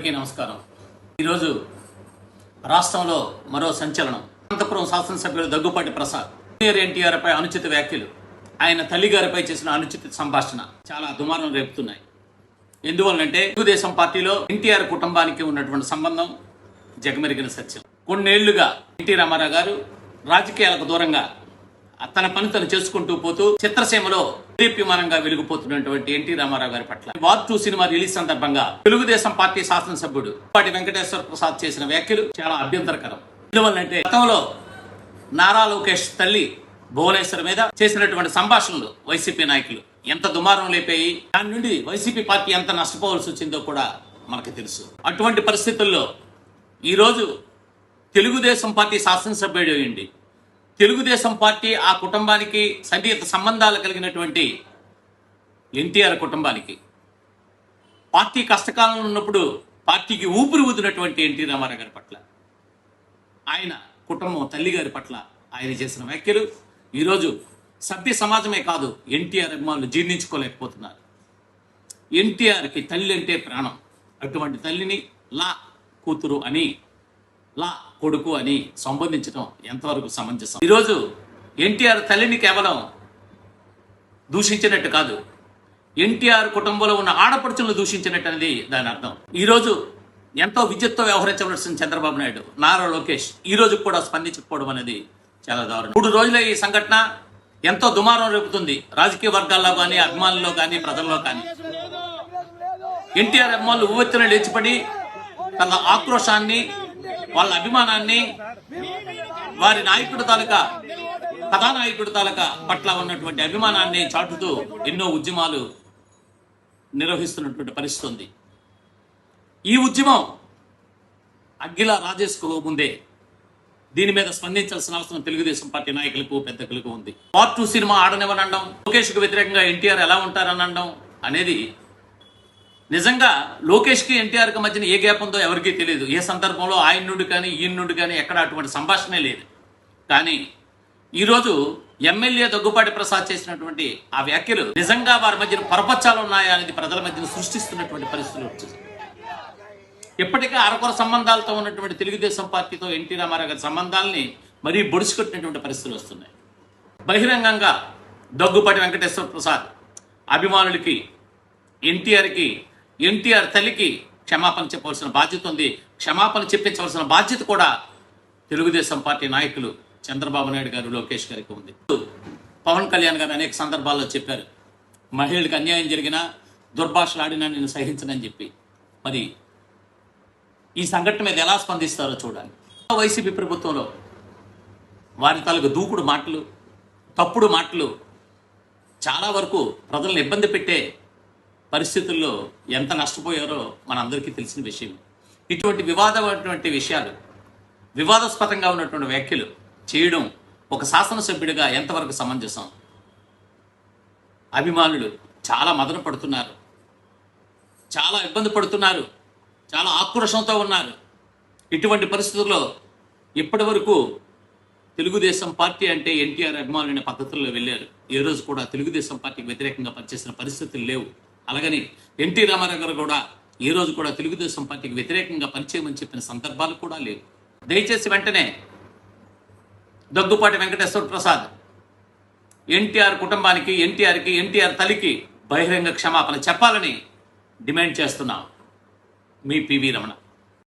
అందరికీ నమస్కారం. ఈరోజు రాష్ట్రంలో మరో సంచలనం. అనంతపురం శాసనసభ్యుడు దగ్గుపాటి ప్రసాద్. సీనియర్ ఎన్టీఆర్ పై అనుచిత వ్యాఖ్యలు. ఆయన తల్లిగారిపై చేసిన అనుచిత సంభాషణ చాలా దుమారం రేపుతున్నాయి. ఎందువల్లంటే తెలుగుదేశం పార్టీలో ఎన్టీఆర్ కుటుంబానికి ఉన్నటువంటి సంబంధం జగమెరిగిన సత్యం. కొన్నేళ్ళుగా ఎన్టీ రామారావు గారు రాజకీయాలకు దూరంగా తన పని తను చేసుకుంటూ పోతూ చిత్రసీమలో దీప్యమానంగా వెలిగిపోతున్నటువంటి ఎన్టీ రామారావు గారి పట్ల. వార్ టూ సినిమా రిలీజ్ సందర్భంగా తెలుగుదేశం పార్టీ శాసనసభ్యుడు పాటి వెంకటేశ్వర ప్రసాద్ చేసిన వ్యాఖ్యలు చాలా అభ్యంతరకరం. ఎందువల్లంటే గతంలో నారా లోకేష్ తల్లి భువనేశ్వర్ మీద చేసినటువంటి సంభాషణలు వైసీపీ నాయకులు ఎంత దుమారం లేపాయి దాని నుండి వైసీపీ పార్టీ ఎంత నష్టపోవాల్సి వచ్చిందో కూడా మనకు తెలుసు. అటువంటి పరిస్థితుల్లో ఈరోజు తెలుగుదేశం పార్టీ శాసనసభ్యుడు అయ్యండి తెలుగుదేశం పార్టీ ఆ కుటుంబానికి సన్నిహిత సంబంధాలు కలిగినటువంటి ఎన్టీఆర్ కుటుంబానికి. పార్టీ కష్టకాలంలో ఉన్నప్పుడు పార్టీకి ఊపిరి ఊదినటువంటి ఎన్టీ రామారావు గారి పట్ల ఆయన కుటుంబం తల్లి గారి పట్ల ఆయన చేసిన వ్యాఖ్యలు. ఈరోజు సభ్య సమాజమే కాదు ఎన్టీఆర్ అభిమానులు జీర్ణించుకోలేకపోతున్నారు. ఎన్టీఆర్కి తల్లి అంటే ప్రాణం. అటువంటి తల్లిని లా కూతురు అని లా కొడుకు అని సంబంధించడం ఎంతవరకు సమంజసం? ఈరోజు ఎన్టీఆర్ తల్లిని కేవలం దూషించినట్టు కాదు ఎన్టీఆర్ కుటుంబంలో ఉన్న ఆడపడుచులను దూషించినట్టు అనేది దాని అర్థం. ఈరోజు ఎంతో విద్యుత్తో వ్యవహరించవలసిన చంద్రబాబు నాయుడు నారా లోకేష్ ఈ రోజు కూడా స్పందించకపోవడం అనేది చాలా దారుణం. మూడు రోజుల ఈ సంఘటన ఎంతో దుమారం రేపుతుంది. రాజకీయ వర్గాల్లో కానీ అభిమానుల్లో కానీ ప్రజల్లో కానీ. ఎన్టీఆర్ అభిమానులు ఉవ్వెత్తున లేచిపడి తన ఆక్రోశాన్ని వాళ్ళ అభిమానాన్ని వారి నాయకుడి తాలూకా కథానాయకుడు తాలూకా పట్ల ఉన్నటువంటి అభిమానాన్ని చాటుతూ ఎన్నో ఉద్యమాలు నిర్వహిస్తున్నటువంటి పరిస్థితి ఉంది. ఈ ఉద్యమం అగ్గిల రాజేష్కు ముందే దీని మీద స్పందించాల్సిన అవసరం తెలుగుదేశం పార్టీ నాయకులకు పెద్దకులకు ఉంది. పార్ట్ టూ సినిమా ఆడనివ్వనండం లోకేష్కు వ్యతిరేకంగా ఎన్టీఆర్ ఎలా ఉంటారనండం అనేది నిజంగా లోకేష్కి ఎన్టీఆర్కి మధ్యన ఏ గ్యాప్ ఉందో ఎవరికీ తెలియదు ఏ సందర్భంలో ఆయన నుండి కానీ ఈయన నుండి కానీ ఎక్కడ అటువంటి సంభాషణే లేదు. కానీ ఈరోజు ఎమ్మెల్యే దగ్గుపాటి ప్రసాద్ చేసినటువంటి ఆ వ్యాఖ్యలు నిజంగా వారి మధ్యన పరపచ్చాలు ఉన్నాయా అనేది ప్రజల మధ్యన సృష్టిస్తున్నటువంటి పరిస్థితులు వచ్చేసి. ఇప్పటికే అరకొర సంబంధాలతో ఉన్నటువంటి తెలుగుదేశం పార్టీతో ఎన్టీ రామారావు గారి సంబంధాలని మరీ బొడుచుకొట్టినటువంటి పరిస్థితులు వస్తున్నాయి. బహిరంగంగా దగ్గుపాటి వెంకటేశ్వర ప్రసాద్ అభిమానులకి ఎన్టీఆర్కి ఎన్టీఆర్ తల్లికి క్షమాపణ చెప్పవలసిన బాధ్యత ఉంది. క్షమాపణ చెప్పించవలసిన బాధ్యత కూడా తెలుగుదేశం పార్టీ నాయకులు చంద్రబాబు నాయుడు గారు లోకేష్ గారికి ఉంది. పవన్ కళ్యాణ్ గారు అనేక సందర్భాల్లో చెప్పారు మహిళలకు అన్యాయం జరిగినా దుర్భాషలు ఆడినా నేను సహించనని చెప్పి. మరి ఈ సంఘటన మీద ఎలా స్పందిస్తారో చూడాలి వైసీపీ ప్రభుత్వంలో వారి తాలూకు దూకుడు మాటలు తప్పుడు మాటలు చాలా వరకు ప్రజలను ఇబ్బంది పెట్టే పరిస్థితుల్లో ఎంత నష్టపోయారో మనందరికీ తెలిసిన విషయం. ఇటువంటి వివాదమైనటువంటి విషయాలు వివాదాస్పదంగా ఉన్నటువంటి వ్యాఖ్యలు చేయడం ఒక శాసనసభ్యుడిగా ఎంతవరకు సమంజసం? అభిమానులు చాలా మదన పడుతున్నారు. చాలా ఇబ్బంది పడుతున్నారు. చాలా ఆక్రోషంతో ఉన్నారు. ఇటువంటి పరిస్థితుల్లో ఇప్పటి వరకు తెలుగుదేశం పార్టీ అంటే ఎన్టీఆర్ అభిమానులైన పద్ధతుల్లో వెళ్ళారు. ఏ రోజు కూడా తెలుగుదేశం పార్టీకి వ్యతిరేకంగా పనిచేసిన పరిస్థితులు లేవు. అలాగని ఎన్టీ రామారావు గారు కూడా ఈ రోజు కూడా తెలుగుదేశం పార్టీకి వ్యతిరేకంగా పనిచేయమని చెప్పిన సందర్భాలు కూడా లేవు. దయచేసి వెంటనే దగ్గుపాటి వెంకటేశ్వర ప్రసాద్ ఎన్టీఆర్ కుటుంబానికి ఎన్టీఆర్కి ఎన్టీఆర్ తల్లికి బహిరంగ క్షమాపణ చెప్పాలని డిమాండ్ చేస్తున్నాం. మీ పివి రమణ.